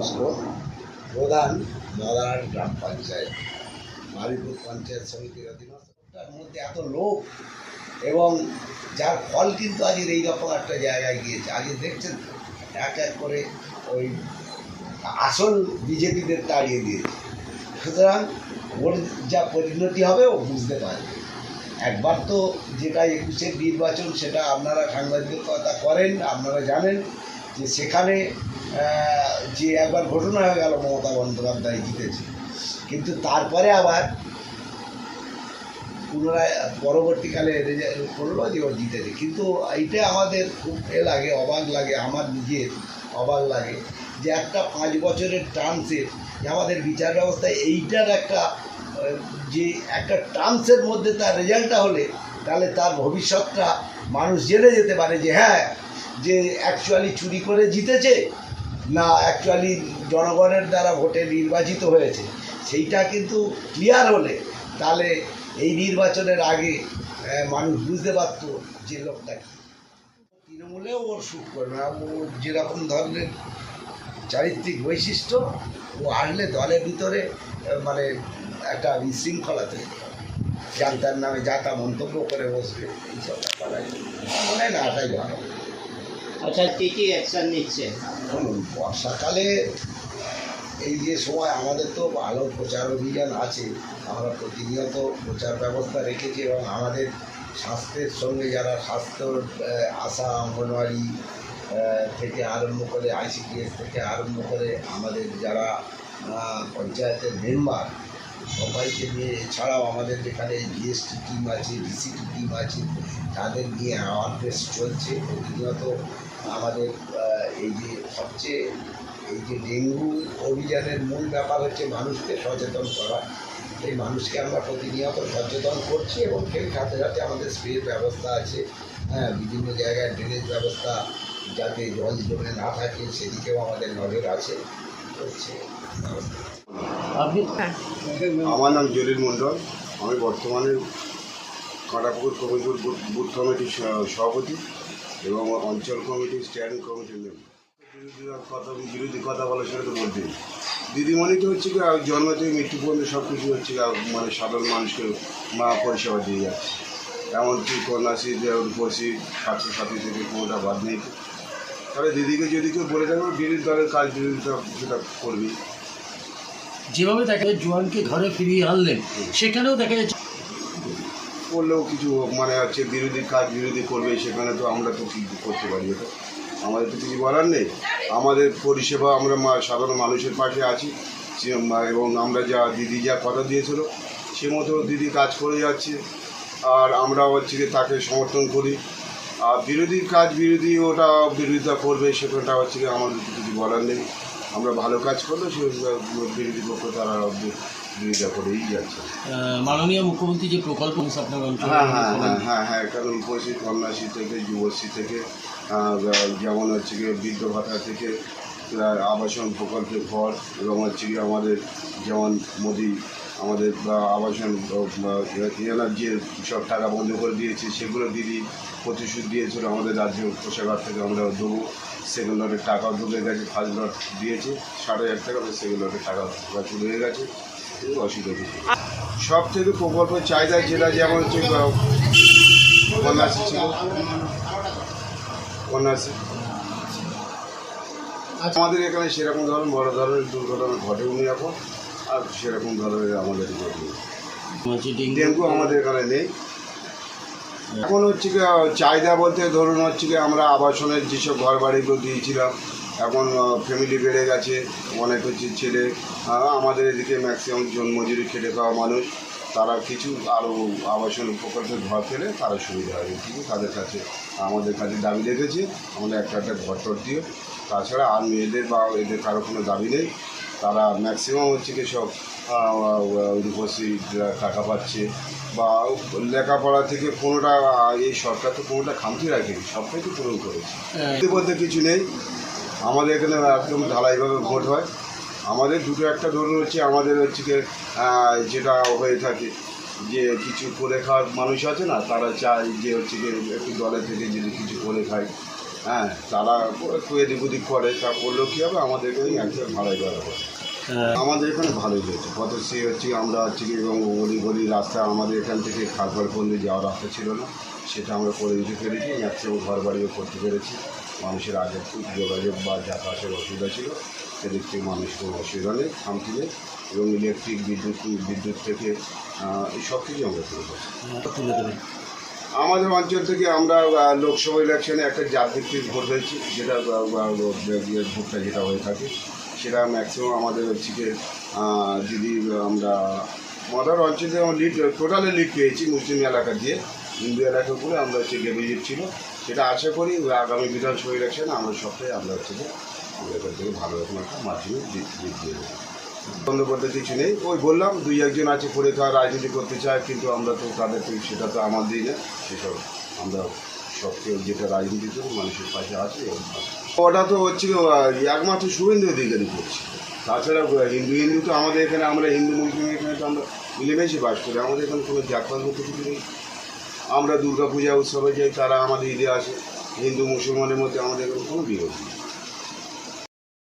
ভাস্কর প্রধান মদার গ্রাম পঞ্চায়েত, মালিপুর পঞ্চায়েত সমিতির অধীনস্থ তার মধ্যে এত লোক এবং যার ফল কিন্তু আজকের এইরকম একটা জায়গায় গিয়েছে। আগে দেখছেন, এক এক করে ওই আসল বিজেপিদের তাড়িয়ে দিয়েছে। সুতরাং ওর যা পরিণতি হবে ও বুঝতে পারবে। একবার তো যেটা একুশের নির্বাচন সেটা আপনারা সাংবাদিকতা করেন, আপনারা জানেন যে সেখানে যে একবার ঘটনা হয়ে গেল মমতা বন্দ্যোপাধ্যায় জিতেছে। কিন্তু তারপরে আবার পুনরায় পরবর্তীকালে রেজাল্ট করল যে ও জিতেছে। কিন্তু এইটা আমাদের খুব এ লাগে, অবাক লাগে, আমার নিজের অবাক লাগে যে একটা পাঁচ বছরের টার্মসের যে আমাদের বিচার ব্যবস্থায় এইটার একটা যে একটা টার্মসের মধ্যে তার রেজাল্টটা হলে, তাহলে তার ভবিষ্যৎটা মানুষ জেনে যেতে পারে যে হ্যাঁ যে অ্যাকচুয়ালি চুরি করে জিতেছে না অ্যাকচুয়ালি জনগণের দ্বারা ভোটে নির্বাচিত হয়েছে। সেইটা কিন্তু ক্লিয়ার হলে তাহলে এই নির্বাচনের আগে মানুষ বুঝতে পারতো যে লোকটা কি। তৃণমূলেও ওর সুখ করবে না। ও যেরকম ধরনের চারিত্রিক বৈশিষ্ট্য, ও আসলে দলের ভিতরে মানে একটা বিশৃঙ্খলা তৈরি হবে জানতার নামে যা তা মন্তব্য করে বসবে, এইসব ব্যাপার। মনে না এটাই ভালো। আচ্ছা কি কি অ্যাকশন বর্ষাকালে এই যে সময় আমাদের তো ভালো প্রচার অভিযান আছে, আমরা প্রতিনিয়ত প্রচার ব্যবস্থা রেখেছি এবং আমাদের স্বাস্থ্যের সঙ্গে যারা স্বাস্থ্য আশা, অঙ্গনওয়াড়ি থেকে আরম্ভ করে আইসিডিএস থেকে আরম্ভ করে আমাদের যারা পঞ্চায়েতের মেম্বার সবাইকে নিয়ে এছাড়াও আমাদের যেখানে জিএসটি টিম আছে ডিসিটি টিম আছে, তাদের নিয়ে অ্যাওয়ারনেস চলছে, প্রতিনিয়ত আমাদের এই যে সবচেয়ে এই যে ডেঙ্গু অভিযানের মূল ব্যাপার হচ্ছে মানুষকে সচেতন করা। এই মানুষকে আমরা প্রতিনিয়ত সচেতন করছি এবং সেই সাথে সাথে আমাদের স্প্রের ব্যবস্থা আছে। হ্যাঁ বিভিন্ন জায়গায় ড্রেনেজ ব্যবস্থা যাতে জল জমে না থাকে সেদিকেও আমাদের নজর আছে। ব্যবস্থা। আপনি আমার নাম জলিল মণ্ডল। আমি বর্তমানে কাঁটাপুকুর কবিপুর বুথ কমিটির সভাপতি। এবং অঞ্চল কমিটি স্ট্যান্ড কমিটির মেম্বার বিরোধীরা কথা বিরোধী কথা বলা সেটা তো বলতেই দিদিমণি তো হচ্ছে কি জন্ম থেকে মৃত্যু পর্যন্ত সব কিছু হচ্ছে মানে সাধারণ মানুষকে মা পরিষেবা দিয়ে যাচ্ছে। এমনকি কন্যাশ্রী রূপশ্রী ছাত্রছাত্রী থেকে কোনোটা বাদ নেই। তাহলে দিদিকে যদি কেউ বলে থাকবে বিরোধী দলের কাজ বিরোধিতা সেটা করবি। যেভাবে দেখা যায় জোয়ানকে ঘরে ফিরিয়ে আনলেন সেখানেও দেখা যাচ্ছে করলেও কিছু মানে হচ্ছে বিরোধী কাজ বিরোধী করবে, সেখানে তো আমরা তো কি করতে পারি এটা? আমাদের তো কিছু বলার নেই। আমাদের পরিষেবা আমরা সাধারণ মানুষের পাশে আছি এবং আমরা যা দিদি যা কথা দিয়েছিল, সে মতো দিদি কাজ করে যাচ্ছে। আর আমরা হচ্ছে তাকে সমর্থন করি। আর বিরোধীর কাজ বিরোধী, ওটা বিরোধিতা করবে সেটা হচ্ছে আমাদের কিছু বলার নেই। আমরা ভালো কাজ করলে সে বিরোধী পক্ষ তারা বিরোধিতা করেই যাচ্ছে। মাননীয় মুখ্যমন্ত্রী যে প্রকল্প আপনার অঞ্চলে হ্যাঁ হ্যাঁ হ্যাঁ হ্যাঁ হ্যাঁ কারণ উপস্থিত কন্যাশ্রী থেকে যুবশ্রী থেকে যেমন হচ্ছে গিয়ে বৃদ্ধ ভাতা থেকে আবাসন প্রকল্পে ঘর এবং হচ্ছে গিয়ে আমাদের যেমন মোদি আমাদের আবাসন এনার যে সব টাকা বন্ধ করে দিয়েছে সেগুলো দিদি প্রতিশ্রুতি দিয়েছিল আমাদের রাজ্য কোষাগার থেকে আমরা দেবো। সেকেন্ড লটের টাকাও ঢুকে গেছে ফার্স্ট লট দিয়েছে ষাট হাজার টাকা সেকেন্ড লটের টাকা হয়ে গেছে। অসুবিধা। সব থেকে প্রকল্পের চাহিদা যেটা যেমন হচ্ছে কন্যাশ্রী ছিল। কন্যাশ্রী। আমাদের এখানে সেরকম ধরনের বড় ধরনের দুর্ঘটনা ঘটেও নি এখন, আর সেরকম ধরনের আমাদের ডেঙ্গু আমাদের এখানে নেই। এখন হচ্ছে চাহিদা বলতে ধরুন হচ্ছে আমরা আবাসনের যেসব ঘর বাড়িগুলো দিয়েছিলাম এখন ফ্যামিলি বেড়ে গেছে অনেক হচ্ছে ছেলে। আমাদের এদিকে ম্যাক্সিমাম জন মজুরি খেটে খাওয়া মানুষ। তারা কিছু আরও আবাসন প্রকল্পের ঘর পেলে তারা সুবিধা হবে। কিন্তু তাদের কাছে আমাদের কাছে দাবি রেখেছি আমাদের একটা একটা ঘর টর দিয়ে। তাছাড়া আর মেয়েদের বা এদের কারও কোনো দাবি নেই। তারা ম্যাক্সিমাম হচ্ছে কি সব রূপশ্রী টাকা পাচ্ছে বা লেখাপড়া থেকে কোনোটা এই সরকার তো কোনোটা খামতি রাখেনি সবটাই তো পূরণ করেছে। হ্যাঁ। বলতে কিছু নেই। আমাদের এখানে একদম ঢালাইভাবে ভোট হয়। আমাদের দুটো একটা ধরুন হচ্ছে আমাদের হচ্ছে যেটা হয়ে থাকে যে কিছু করে খাওয়ার মানুষ আছে না তারা চায় যে হচ্ছে কি একটু দলে থেকে যদি কিছু করে খায়। হ্যাঁ তারা একটু এদিক ওদিক করে তা করলেও কী হবে? আমাদের এখানে একদম ভালোই করা হবে আমাদের এখানে ভালোই হয়েছে। কত সে হচ্ছে আমরা হচ্ছে কি এবং গলি গলি রাস্তা আমাদের এখান থেকে খালপাড় পল্লী যাওয়ার রাস্তা ছিল না সেটা আমরা করে দিতে পেরেছি ম্যাক্সিমাম ঘর বাড়িও করতে পেরেছি। মানুষের আগে যোগাযোগ বা যাতায়াতের অসুবিধা ছিল। সেদিক থেকে মানুষ কোনো অসুবিধা নেই খামতি নেই এবং ইলেকট্রিক বিদ্যুৎ বিদ্যুৎ থেকে এই সব কিছুই আমরা তুলে দেবেন আমাদের অঞ্চল থেকে আমরা লোকসভা ইলেকশনে একটা জাতভিত্তিক ভোট হয়েছি। যেটা ভোটটা যেটা হয়ে থাকে সেটা ম্যাক্সিমাম আমাদের হচ্ছে যে যদি আমরা মদার অঞ্চলে আমরা লিড টোটালে লিড পেয়েছি মুসলিম এলাকা দিয়ে। এলাকা করে আমরা হচ্ছে ডেভিজিট ছিল। সেটা আশা করি আগামী বিধানসভা ইলেকশনে আমরা সবটাই আমরা হচ্ছে যে আমরা এখান থেকে ভালো রকম একটা মাধ্যমে দিয়ে দেবো। বন্ধ করতে কিছু নেই। ওই বললাম, দুই একজন আছে পড়ে খাওয়া রাজনীতি করতে চায়, কিন্তু আমরা তো তাদের তো সেটা তো আমাদেরই না। সেসব আমরা সবকে যেটা রাজনীতি করি মানুষের পাশে আছে ওটা তো হচ্ছে একমাত্র শুভেন্দু অধিকারী করছে। তাছাড়া হিন্দু হিন্দু তো আমাদের এখানে, আমরা হিন্দু মুসলিম এখানে তো আমরা মিলেমিশে বাস করি। আমাদের এখানে কোনো জাতপাত কিছু নেই। আমরা দুর্গা পূজা উৎসবে যাই, তারা আমাদের ঈদে আসে। হিন্দু, মুসলমানের মধ্যে আমাদের কোনো বিরোধ নেই।